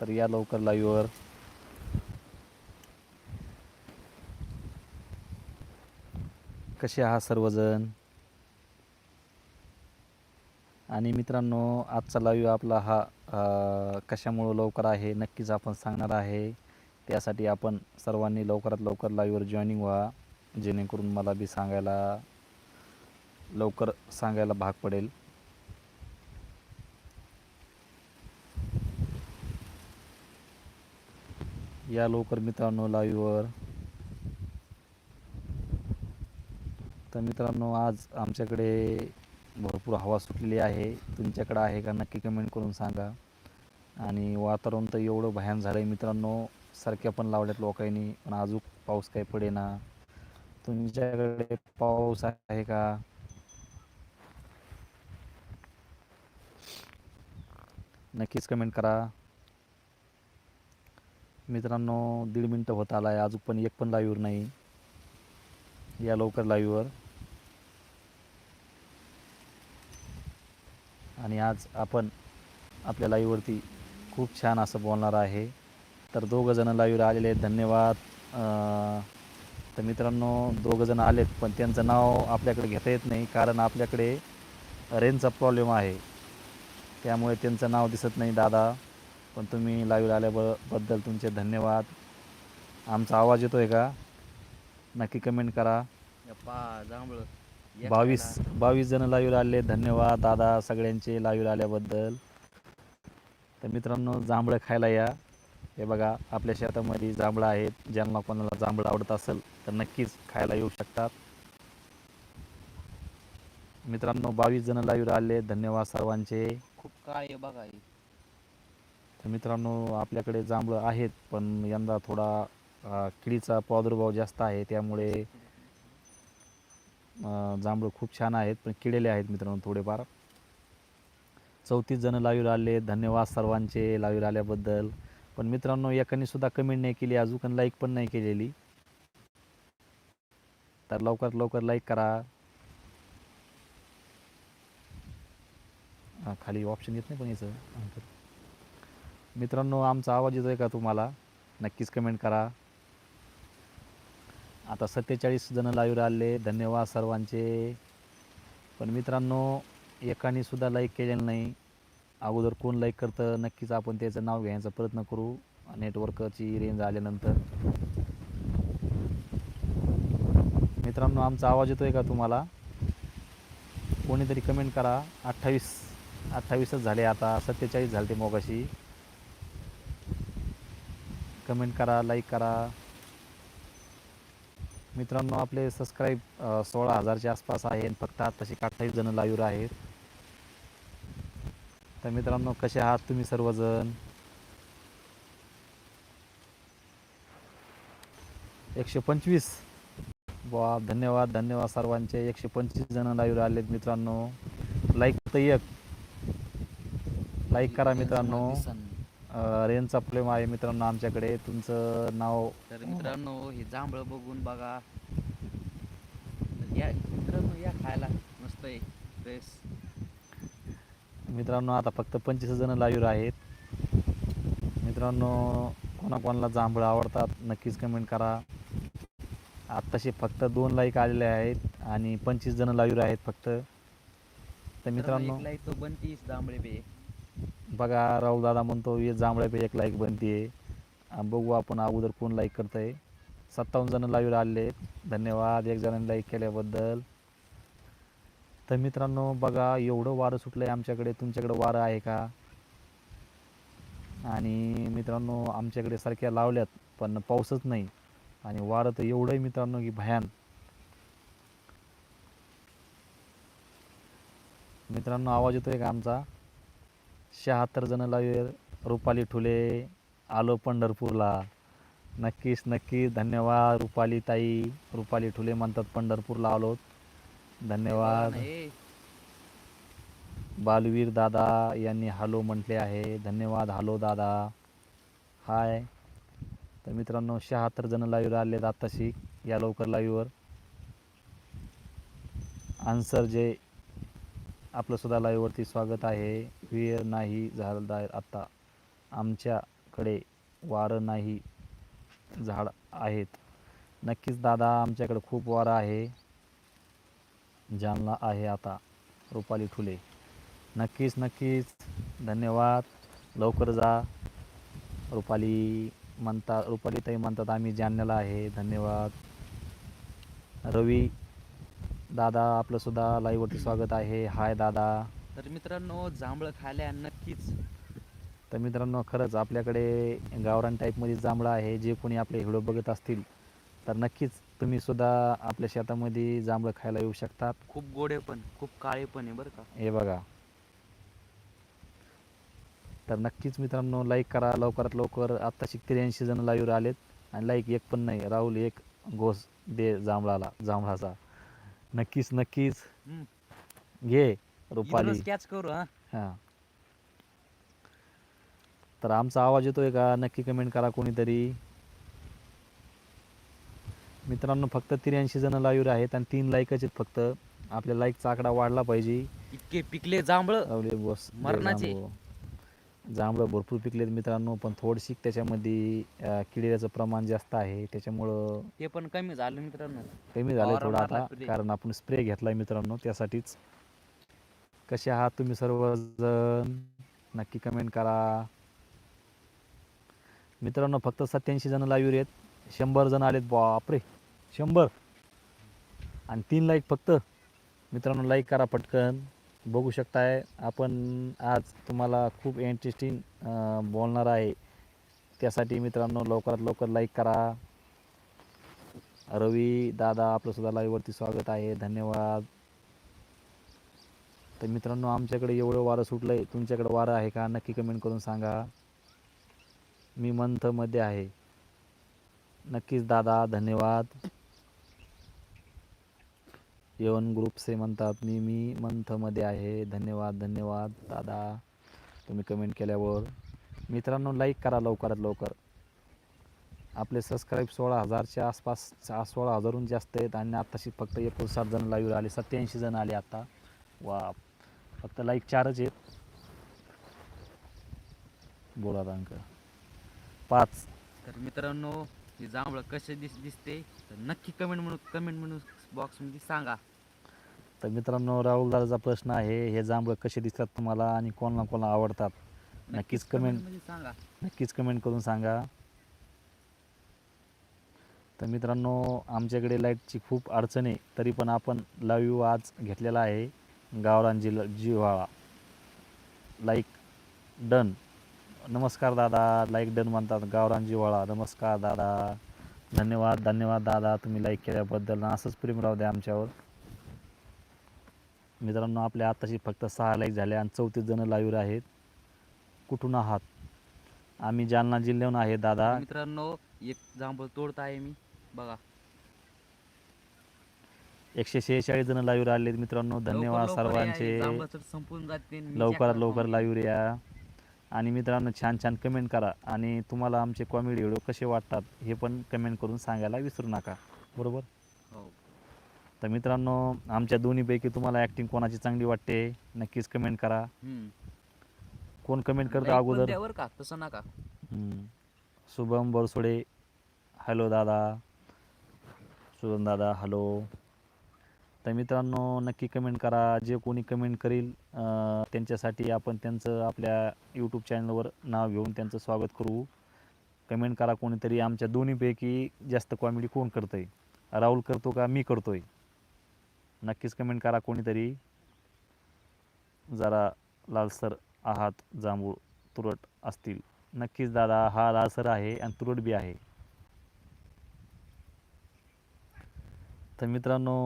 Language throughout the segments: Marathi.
तर या लवकर लाईव्हवर कसे आहात सर्वजण? आणि मित्रांनो आजचा लाईव्ह आपला हा कशामुळं लवकर आहे नक्कीच आपण सांगणार आहे. त्यासाठी आपण सर्वांनी लवकरात लवकर लाईव्हवर जॉईनिंग व्हा जेणेकरून मला बी सांगायला लवकर सांगायला भाग पडेल. या लवकर मित्रांनो लाईव्हवर तर मित्रांनो आज आमच्याकडे भरपूर हवा सुटलेली आहे. तुमच्याकडे आहे का नक्की कमेंट करून सांगा. आणि वातावरण तर एवढं भयान झालं आहे मित्रांनो सारख्या पण लावल्यात लोकांनी पण अजून पाऊस काही पडेना. तुमच्याकडे पाऊस आहे का? नक्कीच कमेंट करा. मित्रांनो दीड मिनटं होत आला आहे अजून पण एक पण लाईव्हवर नाही. या लवकर लाईव्हवर आणि आज आपण आपल्या लाईव्हवरती खूप छान असं बोलणार आहे. तर दोघं जणं लाईव्हवर आलेले आहेत. धन्यवाद. तर मित्रांनो दोघंजणं आलेत पण त्यांचं नाव आपल्याकडे घेता येत नाही कारण आपल्याकडे रेंजचा प्रॉब्लेम आहे. त्यामुळे त्यांचं नाव दिसत नाही दादा. पण तुम्ही लाईव्ह आल्याबद्दल तुमचे धन्यवाद. आमचा आवाज येतोय का? नक्की कमेंट करा. बावीस. बावीस जण लाईव्ह आले. धन्यवाद दादा सगळ्यांचे लाईव्ह आल्याबद्दल. तर मित्रांनो जांभळं खायला या. हे बघा आपल्या शेतामध्ये जांभळं आहेत. ज्यांना कोणाला जांभळं आवडत असेल तर नक्कीच खायला येऊ शकतात. मित्रांनो बावीस जण लाईव्ह आले. धन्यवाद सर्वांचे. खूप काळ आहे बघा. तर मित्रांनो आपल्याकडे जांभळं आहेत पण यंदा थोडा किडीचा प्रादुर्भाव जास्त आहे. त्यामुळे जांभळं खूप छान आहेत पण किडेले आहेत मित्रांनो थोडेफार. चौतीस जण लाईव्ह आले धन्यवाद सर्वांचे लाईव्ह आल्याबद्दल पण मित्रांनो एकाने सुद्धा कमेंट नाही केली अजून लाईक पण नाही केलेली. तर लवकर लवकर लाईक करा. खाली ऑप्शन येत नाही पण याचं मित्रांनो आमचा आवाज येतोय का तुम्हाला? नक्कीच कमेंट करा. आता सत्तेचाळीस जण लाईव्ह आले. धन्यवाद सर्वांचे. पण मित्रांनो एकाने सुद्धा लाईक केलेलं नाही. अगोदर कोण लाईक करतं? नक्कीच आपण त्याचं नाव घ्यायचा प्रयत्न करू. नेटवर्कची रेंज आल्यानंतर. मित्रांनो आमचा आवाज येतोय का तुम्हाला? कोणीतरी कमेंट करा. अठ्ठावीस. अठ्ठावीसच झाले आता. सत्तेचाळीस झाले ते मोगाशी. कमेंट करा लाईक करा. मित्रांनो आपले सबस्क्राईब सोळा हजारच्या आसपास आहे आणि फक्त आत्ताशी अठ्ठावीस जण लाईव्ह आहेत. तर मित्रांनो कसे आहात तुम्ही सर्वजण? एकशे पंचवीस. वा धन्यवाद धन्यवाद सर्वांचे. एकशे पंचवीस जण लाईव्ह आलेत मित्रांनो. लाईक तर एक. लाईक करा मित्रांनो. रेंजचा प्रॉब्लेम आहे मित्रांनो आमच्याकडे. तुमचं नाव? तर मित्रांनो हे जांभळ बघून बघा. या मित्रांनो या खायला मस्त आहे. फ्रेश मित्रांनो आता फक्त पंचवीस जण लाईव्ह आहेत. मित्रांनो कोणाकोणाला जांभळं आवडतात नक्कीच कमेंट करा. आत्ताशी फक्त दोन लाईक आलेले आहेत आणि पंचवीस जण लाईव्ह आहेत फक्त. तर मित्रांनो लाईक तो बनतीस जांभळे बे. बघा राहुल दादा म्हणतो एक जांभळ्या पे एक लाईक बनते बघू आपण अगोदर कोण लाईक करतंय. सत्तावन्न जण लाईव्ह आले धन्यवाद एक जणांनी लाईक केल्याबद्दल. तर मित्रांनो बघा एवढं वारं सुटलं आहे आमच्याकडे. तुमच्याकडे वारं आहे का? आणि मित्रांनो आमच्याकडे सारख्या लावल्यात पण पाऊसच नाही. आणि वारं तर एवढं आहे मित्रांनो की भयान. मित्रांनो आवाज येतोय का आमचा? शहात्तर जण लाईव्ह रुपाली ठुले आलो पंढरपूरला. नक्कीच नक्कीच. धन्यवाद रुपाली ताई रुपाली ठुले म्हणतात पंढरपूरला आलोत धन्यवाद. बालवीर दादा यांनी हॅलो म्हटले आहे. धन्यवाद हॅलो दादा. हाय. तर मित्रांनो शहात्तर जण लाईव्ह आलेत आत्ताशी या लवकर लाईव्हवर आन्सर जे आपलं सुद्धा लाईव्हवरती स्वागत आहे. वेळ नाही झाला आता. आमच्याकडे वारं नाही झाड आहेत. नक्कीच दादा आमच्याकडे खूप वारं आहे. जालना आहे आता रुपाली ठुले. नक्कीच नक्कीच. धन्यवाद. लवकर जा. रुपाली म्हणतात रुपाली ताई म्हणतात आम्ही जालन्याला आहे. धन्यवाद. रवी दादा आपलंसुद्धा लाईव्हवरती स्वागत आहे. हाय दादा. तर मित्रांनो जांभळं खायला या नक्कीच. तर मित्रांनो खरंच आपल्याकडे गावरान टाईपमध्ये जांभळं आहे जे कोणी आपले व्हिडिओ बघत असतील तर नक्कीच तुम्ही सुद्धा आपल्या शेतामध्ये जांभळं खायला येऊ शकतात. खूप गोडे पण खूप काळे पण आहे बरं का. हे बघा. तर नक्कीच मित्रांनो लाईक करा लवकरात लवकर आत्ताशी त्र्याऐंशी जण लाईव्ह आलेत. आणि लाईक एक पण नाही राहुल एक घोस दे जांभळाला जांभळाचा. नक्कीच नक्कीच. घे. रुपाली. कॅच करू हा. हां. तर आमचा आवाज येतोय का? नक्की कमेंट करा कोणीतरी. मित्रांनो फक्त त्र्याऐंशी जण लाईव्ह आहेत आणि तीन लाईकच आहेत फक्त. आपल्या लाईकचा आकडा वाढला पाहिजे. इतके पिकले जांभळं. बस मरणाचे. जांभळं. भरपूर पिकलेत मित्रांनो पण थोडीशी त्याच्यामध्ये अं, प्रमाण जास्त आहे. त्याच्यामुळं ते पण कमी झालं मित्रांनो. कमी फवारा थोडं मारला आता. कारण आपण स्प्रे घेतलाय मित्रांनो त्यासाठीच. कसे आहात तुम्ही सर्वजण? नक्की कमेंट करा. मित्रांनो फक्त सत्याऐंशी जण लाईव्ह आहेत. शंभर जण आलेत. बापरे! शंभर! आणि तीन लाईक फक्त. मित्रांनो लाईक करा पटकन. बघू शकताय आपण आज तुम्हाला खूप इंटरेस्टिंग बोलणार आहे. त्यासाठी मित्रांनो लवकरात लवकर लाईक करा. रवी दादा आपलं सुद्धा लाईव्हवरती स्वागत आहे. धन्यवाद. तर मित्रांनो आमच्याकडे एवढं वारं सुटलं आहे तुमच्याकडे वारं आहे का? नक्की कमेंट करून सांगा. मी मंथमध्ये आहे. नक्कीच दादा धन्यवाद. येवन ग्रुपसे म्हणतात मी मी मंथमध्ये आहे. धन्यवाद धन्यवाद दादा. तुम्ही कमेंट केल्यावर. मित्रांनो लाईक करा लवकरात लवकर. आपले सबस्क्राईब सोळा हजारच्या आसपास सोळा हजारहून जास्त आहेत आणि आत्ताशी फक्त एकोणसाठ जण लाईव्ह आले. सत्याऐंशी जण आले आता. वा फक्त लाईक चारच आहेत. बोला आता अंक पाच. तर मित्रांनो हे जांभळं कसे दिस दिसते? तर नक्की कमेंट म्हणून कमेंट म्हणून बॉक्समध्ये सांगा. तर मित्रांनो राहुल दादाचा प्रश्न आहे हे जांभळं कसे दिसतात तुम्हाला आणि कोणाला कोणाला आवडतात? नक्कीच मध्ये सांगा. नक्कीच कमेंट करून सांगा. तर मित्रांनो आमच्याकडे लाईटची खूप अडचण आहे तरी पण आपण लाईव्ह आज घेतलेला आहे. गावरान जिल जिव्हाळा. लाईक डन नमस्कार दादा लाईक डन म्हणतात गावरान जिव्हाळा. नमस्कार दादा. धन्यवाद धन्यवाद दादा तुम्ही लाईक केल्याबद्दल. असंच प्रेम राहू द्या आमच्यावर. मित्रांनो आपल्या आत्ताशी फक्त सहा लाईक झाले आणि चौतीस जण लाईव्ह आहेत. कुठून आहात? आम्ही जालना जिल्ह्याहून आहे दादा. मित्रांनो एक जांभूळ तोडत आहे मी. बघा. एकशे शेहेचाळीस जण लाईव्ह आले मित्रांनो. धन्यवाद सर्वांचे. संपून जाते लवकरात लवकर लाईव्ह या. आणि मित्रांनो छान छान कमेंट करा. आणि तुम्हाला आमचे कॉमेडी व्हिडिओ कसे वाटतात हे पण कमेंट करून सांगायला विसरू नका. बरोबर? हो. तर मित्रांनो आमच्या दोन्हीपैकी तुम्हाला ॲक्टिंग कोणाची चांगली वाटते नक्कीच कमेंट करा. कोण कमेंट करतं अगोदर? का? तसं नका. शुभम बोरसोडे. हॅलो दादा. शुभम दादा हॅलो तर मित्रांनो नक्की कमेंट करा. जे कोणी कमेंट करील त्यांच्यासाठी आपण त्यांचं आपल्या यूट्यूब चॅनलवर नाव घेऊन त्यांचं स्वागत करू. कमेंट करा कोणीतरी आमच्या दोन्हीपैकी जास्त कॉमेडी कोण करतं आहे राहुल करतो का? मी करतो आहे नक्कीच कमेंट करा कोणीतरी. जरा लालसर आहात जांभूळ तुरट असतील. नक्कीच दादा हा लालसर आहे आणि तुरट बी आहे. तर मित्रांनो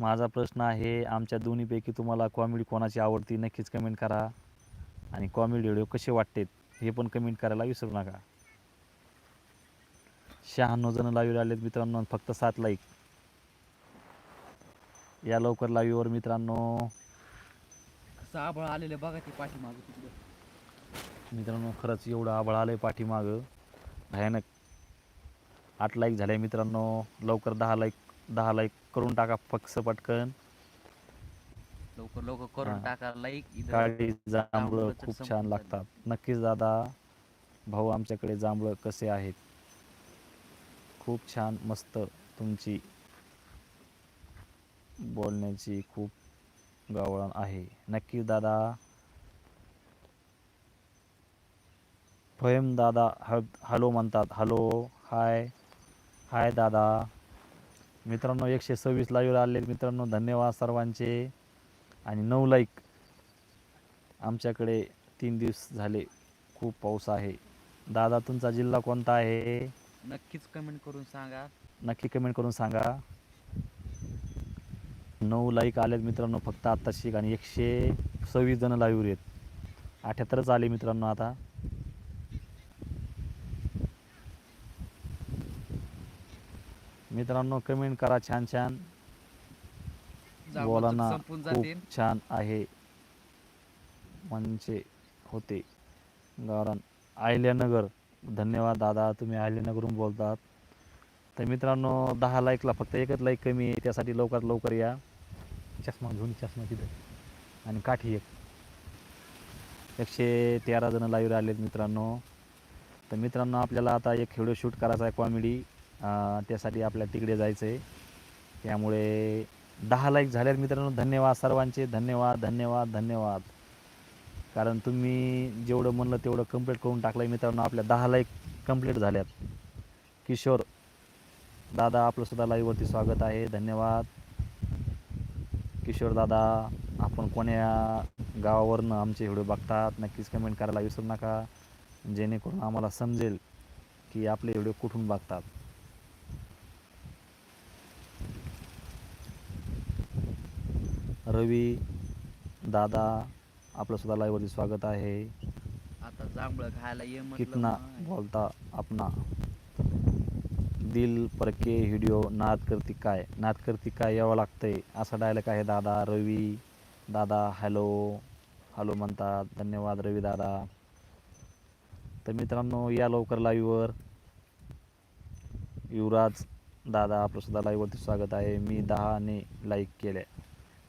माझा प्रश्न आहे आमच्या दोन्हीपैकी तुम्हाला कॉमेडी कोणाची आवडती नक्कीच कमेंट करा. आणि कॉमेडी व्हिडिओ कसे वाटतेत हे पण कमेंट करायला विसरू नका. शहाण्णव जण लाईव्ह आलेत मित्रांनो फक्त सात लाईक या लवकर लाईव्हवर मित्रांनो. कसं आबळ आलेलं बघा ते पाठीमागं तिकडं. मित्रांनो खरंच एवढं आबळ आलं आहे पाठीमागं. भयानक. आठ लाईक झाले मित्रांनो लवकर दहा लाईक दहा लाईक करून टाका फक्स पटकन. लवकर लवकर करून हा. टाका लाईक काळी जांभळं खूप छान. लागतात. नक्कीच दादा भाऊ आमच्याकडे जांभळं कसे आहेत? खूप छान मस्त तुमची बोलण्याची खूप गावळण आहे. नक्की दादा. फहेम दादा हॅलो म्हणतात. Hello hi. हाय दादा. मित्रांनो एकशे सव्वीस लाईव्ह आले मित्रांनो धन्यवाद सर्वांचे. आणि नऊ लाईक आमच्याकडे तीन दिवस झाले खूप पाऊस आहे. दादा तुमचा जिल्हा कोणता आहे? नक्कीच कमेंट करून सांगा. नक्की कमेंट करून सांगा. नऊ लाईक आलेत मित्रांनो फक्त आत्ताशी आणि एकशे सव्वीस जण लाईव्ह आहेत. अठ्याहत्तरच आले मित्रांनो आता. मित्रांनो कमेंट करा छान छान. जांभळं बोला तर ना संपून खूप छान आहे. म्हणजे होते. गावरान आयल्यानगर धन्यवाद दादा तुम्ही आयल्यानगरून बोलतात. तर मित्रांनो दहा लाईकला फक्त एकच लाईक कमी आहे. त्यासाठी लवकरात लवकर या. चष्मा घेऊन चष्मा तिथं. आणि काठी एक. एकशे तेरा जण लाईव्ह आलेत मित्रांनो. तर मित्रांनो आपल्याला आता एक व्हिडिओ शूट करायचा आहे कॉमेडी त्यासाठी आपल्याला तिकडे जायचं आहे त्यामुळे दहा लाईक झाल्यात मित्रांनो. धन्यवाद सर्वांचे. धन्यवाद धन्यवाद धन्यवाद. कारण तुम्ही जेवढं म्हणलं तेवढं कंप्लीट करून टाकलं आहे मित्रांनो. आपल्या दहा लाईक कंप्लीट झाल्यात. किशोर दादा आपलं सुद्धा लाईव्हवरती स्वागत आहे. धन्यवाद. किशोर दादा आपण कोण्या गावावरनं आमचे व्हिडिओ बघतात नक्कीच कमेंट करायला विसरू नका. जेणेकरून आम्हाला समजेल की आपले व्हिडिओ कुठून बघतात. रवी दादा आपलं सुद्धा लाईव्हवरती स्वागत आहे. आता जांभळं खायला ये कितना बोलता अपना? दिल परके व्हिडिओ नाद करती काय? नाद करती काय यावं लागतंय? असा डायलॉग आहे दादा रवी. दादा हॅलो हॅलो म्हणतात. धन्यवाद रवी दादा. तर मित्रांनो या लवकर लाईव्हवर युवराज दादा आपलं सुद्धा लाईव्हवरती स्वागत आहे. मी दहाने लाईक केले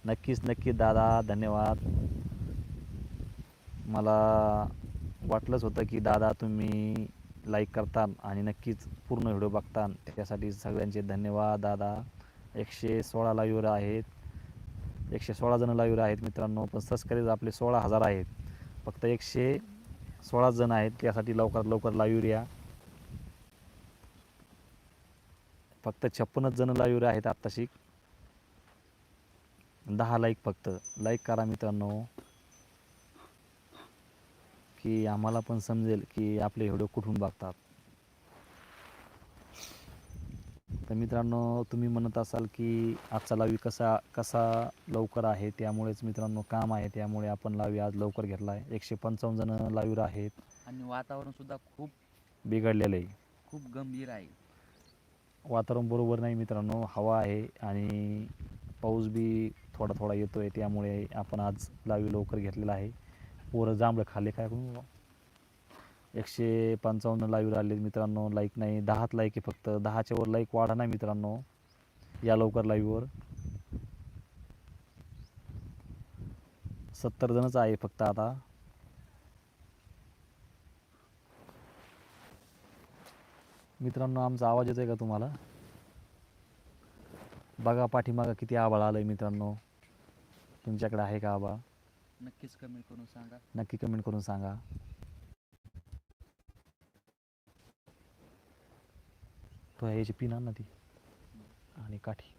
नक्कीच नक्की दादा धन्यवाद. मला वाटलंच होतं की दादा तुम्ही लाईक करता आणि नक्कीच पूर्ण व्हिडिओ बघता त्यासाठी सगळ्यांचे धन्यवाद दादा. एकशे सोळा लाईव्हर आहेत. एकशे सोळा जण लाईव्हर आहेत मित्रांनो पण सबस्क्राईब आपले सोळा हजार आहेत. फक्त एकशे सोळा जण आहेत त्यासाठी लवकरात लवकर लाईव्हर या. फक्त छप्पनच जण लाईव्हर आहेत आत्ताशी. दहा लाईक फक्त. लाईक करा मित्रांनो. की आम्हाला पण समजेल की आपले व्हिडिओ कुठून बघतात. तर मित्रांनो तुम्ही म्हणत असाल की आजचा लावी कसा कसा लवकर आहे त्यामुळेच मित्रांनो काम आहे त्यामुळे आपण लावी आज लवकर घेतला आहे. एकशे पंचावन्न जण लावीवर आहेत. आणि वातावरण सुद्धा खूप बिघडलेलं आहे. खूप गंभीर आहे. वातावरण बरोबर नाही मित्रांनो. हवा आहे आणि पाऊस बी थोडा थोडा येतो आहे त्यामुळे आपण आज लावी लवकर घेतलेला आहे. पोरं जांभळं खाल्ले काय करू एकशे पंचावन्न लाईव्ह आले मित्रांनो. लाईक नाही दहाच लाईक आहे फक्त. दहाच्या वर लाईक वाढा नाही मित्रांनो. या लवकर लाईव्हवर सत्तर जणच आहे फक्त आता. मित्रांनो आमचा आवाज येतोय का तुम्हाला? बघा पाठीमागा किती आभाळ आलं आहे मित्रांनो. तुमच्याकडे आहे का आबाळ नक्कीच कमेंट करून सांगा. नक्की कमेंट करून सांगा. तो याची पिन आण ना ती. आणि काठी.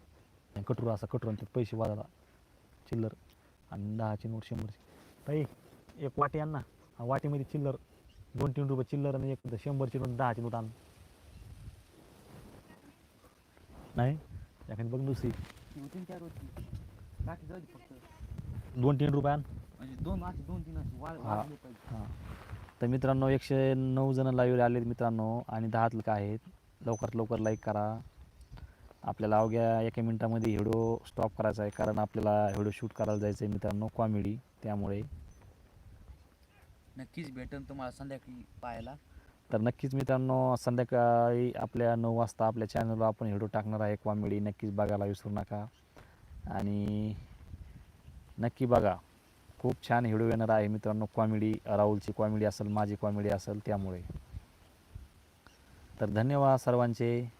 आणि कटोर असा कटोर आणि त्यात पैसे वाजायला चिल्लर. आणि दहाची नोट शंभरची. ताई एक वाटी आण ना. हा वाटीमध्ये चिल्लर. दोन तीन रुपये चिल्लर आणि एक शंभरची नोट दहाची नोट आण. नाही? एखादी बघ दुसरी. ती होती ना त्या रोजची. बाकी जाऊ फक्त. दोन तीन रुपये आण. म्हणजे दोन असे दोन तीन असे वाढ हा. वाढले पाहिजे. हां. तर मित्रांनो एकशे नऊ जण लाईव्ह आलेत मित्रांनो आणि दहात का आहेत. लवकरात लवकर लाईक करा. आपल्याला अवघ्या एका मिनटामध्ये व्हिडिओ स्टॉप करायचा आहे कारण आपल्याला व्हिडिओ शूट करायला जायचं आहे मित्रांनो कॉमेडी त्यामुळे नक्कीच भेटेल तुम्हाला संध्याकाळी पाहायला. तर नक्कीच मित्रांनो संध्याकाळी आपल्या नऊ वाजता आपल्या चॅनलवर आपण व्हिडिओ टाकणार आहे कॉमेडी नक्कीच बघायला विसरू नका. आणि नक्की बघा. खूप छान हिडू येणार आहे मित्रांनो. कॉमेडी राहुलची कॉमेडी असेल माझी कॉमेडी असेल त्यामुळे. तर धन्यवाद सर्वांचे.